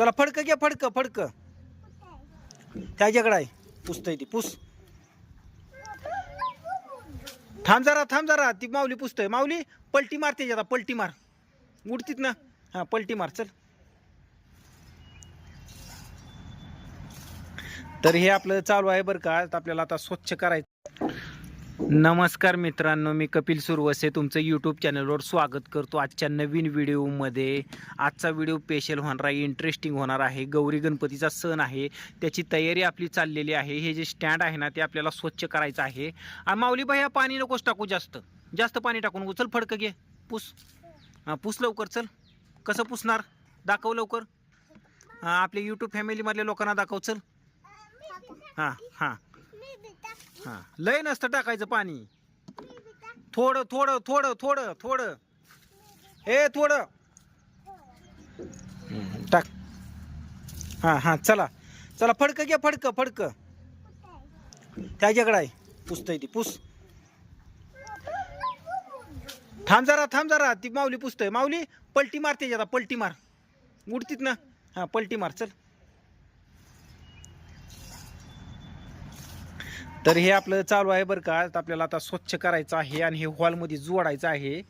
चला फडकं घ्या फडकं फडकं. त्याच्याकडे आहे. पुसतंय ती पुस. थांब जरा थांब जरा. ती माऊली पुसतोय. माऊली पलटी मार त्याच्यात पलटी मार. उडतीत ना. हा पलटी मार चल. तर हे आपलं चालू आहे बरं का. आपल्याला आता स्वच्छ करायचं. नमस्कार मित्रांनो मी कपिल सुरवसे तुमचं यूट्यूब चॅनलवर स्वागत करतो आजच्या नवीन व्हिडिओमध्ये आजचा व्हिडिओ स्पेशल होणार आहे इंटरेस्टिंग होणार आहे. गौरी गणपतीचा सण आहे त्याची तयारी आपली चाललेली आहे. हे जे स्टँड आहे ना ते आपल्याला स्वच्छ करायचं आहे. आणि माऊली बाई पाणी नकोच टाकू जास्त. जास्त पाणी टाकू नको चल फडकं घे. पुस. हां पुस लवकर चल. कसं पुसणार? दाखव लवकर. हां आपल्या यूट्यूब फॅमिलीमधल्या लोकांना दाखव चल. हां हां. हां. लय नसतं टाकायचं पाणी. थोडं थोडं थोडं थोडं थोडं. ए थोडं. टाक. हां हां चला. चला फडकं घ्या फडकं फडकं. त्याच्याकडे आहे. पुसतंय ती पुस. थांब जरा थांब जरा. ती माऊली पुसतोय. माऊली पलटी मार त्याच्यात पलटी मार. उडतीत ना. हां पलटी मार चल. तर हे आपलं चालू आहे बरं का. आपल्याला आता स्वच्छ करायचं आहे आणि हे हॉलमध्ये जोडायचं आहे.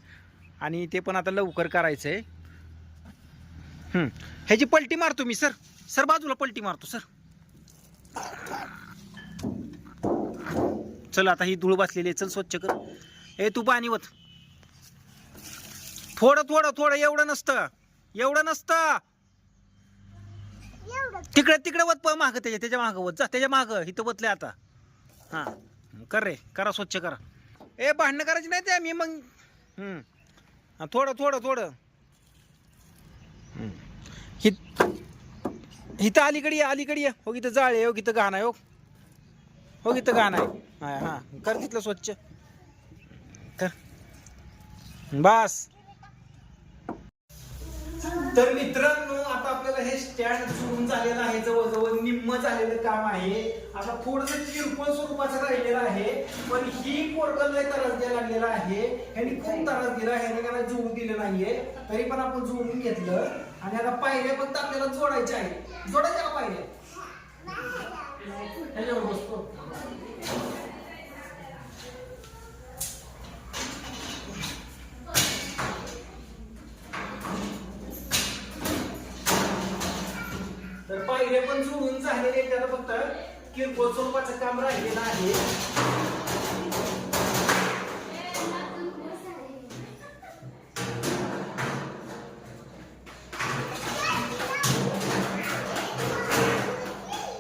आणि ते पण आता लवकर करायचं आहे. ह्याची पलटी मारतो मी सर. सर बाजूला पलटी मारतो सर. चल आता ही धूळ बसलेली आहे. चल स्वच्छ कर. ए तू पाणी वत थोडं थोडं थोडं एवढं नसतं. एवढं नसतं. तिकडे तिकडे वत माग त्याच्या त्याच्या माग वत जा. त्याच्या माग. इथं वतले आता. हां. कर रे करा स्वच्छ करा. ए भांडणं करायची नाही ते मी मग. हं. हा, थोडं थोडं थोडं. हं. हि इथं अलीकडे ये अलीकडे ये. हो इथं जाळ आहे हो इथं घाण आहे हो. हो इथं घाण आहे. हां हां. कर तिथलं स्वच्छ. कर. बस. तर मित्रांनो आपल्याला हे स्टँड सुरून झालेलं आहे जवळजवळ निम्म झालेलं काम आहे. आता थोडंसं किरकोळ स्वरूपाचं राहिलेलं आहे. पण ही पोर्टल लय त्रास द्यायला लागलेला आहे. ह्यांनी खूप त्रास दिला ह्याने त्याला जोडून दिलं नाहीये. तरी पण आपण जोडून घेतलं. आणि आता पायऱ्या फक्त आपल्याला जोडायच्या आहे जोडायच्या का पायऱ्या? तर पायऱ्या पण जोडून झालेले त्याला फक्त किरकोळ स्वरूपाचं काम राहिलेलं आहे.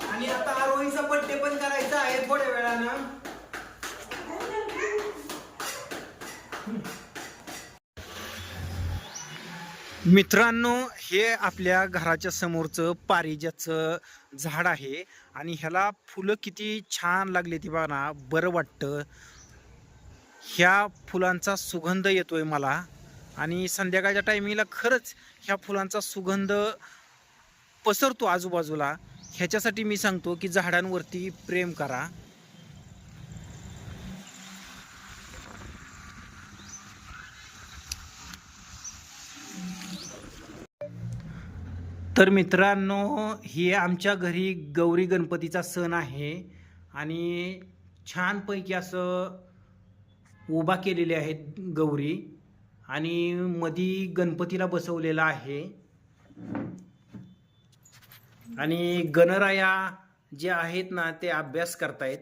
आणि आता आरोहीचा बड्डे पण करायचा आहे थोड्या वेळानं. मित्रांनो हे आपल्या घराच्या समोरचं पारिजाचं झाड आहे आणि ह्याला फुलं किती छान लागली ती बघा ना बरं वाटतं. ह्या फुलांचा सुगंध येतो आहे मला आणि संध्याकाळच्या टायमिंगला खरंच ह्या फुलांचा सुगंध पसरतो आजूबाजूला. ह्याच्यासाठी मी सांगतो की झाडांवरती प्रेम करा. तर मित्रांनो हे आमच्या घरी गौरी गणपतीचा सण आहे आणि छानपैकी असं उभा केलेले आहेत गौरी आणि मधी गणपतीला बसवलेला आहे. आणि गणराया जे आहेत ना ते अभ्यास करतायत.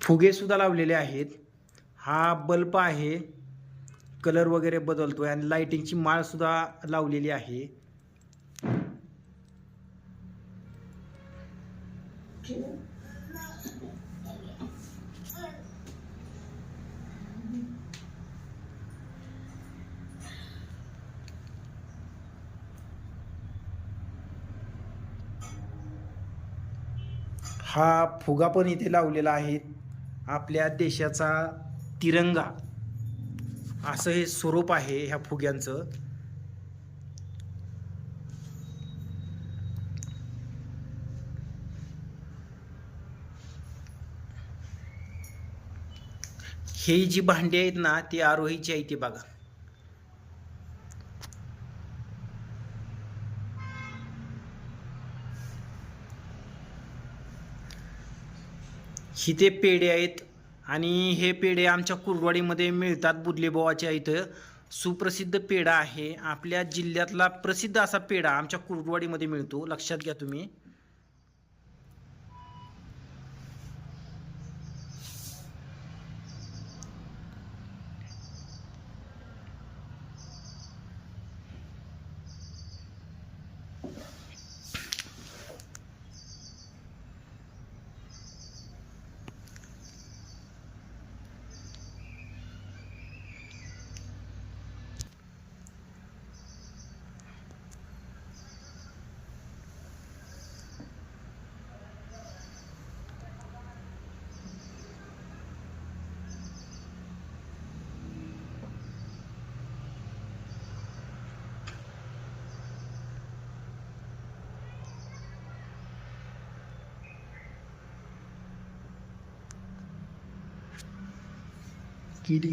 फुगे सुद्धा लावलेले आहेत. हा बल्ब आहे. कलर वगैरे बदलतोय आणि लाईटिंगची माळ सुद्धा लावलेली आहे. हा फुगा पण इथे लावलेला आहे. आपल्या देशाचा तिरंगा. असं हे स्वरूप आहे ह्या फुग्यांचं. हे जी भांडी आहेत ना ती आरोहीची आहे ती बघा. ही ते पेढे आहेत आणि हे पेढे आमच्या कुर्डवाडीमध्ये मिळतात बुदलेबावाच्या इथं. सुप्रसिद्ध पेढा आहे. आपल्या जिल्ह्यातला प्रसिद्ध असा पेढा आमच्या कुर्डवाडीमध्ये मिळतो. लक्षात घ्या तुम्ही. किती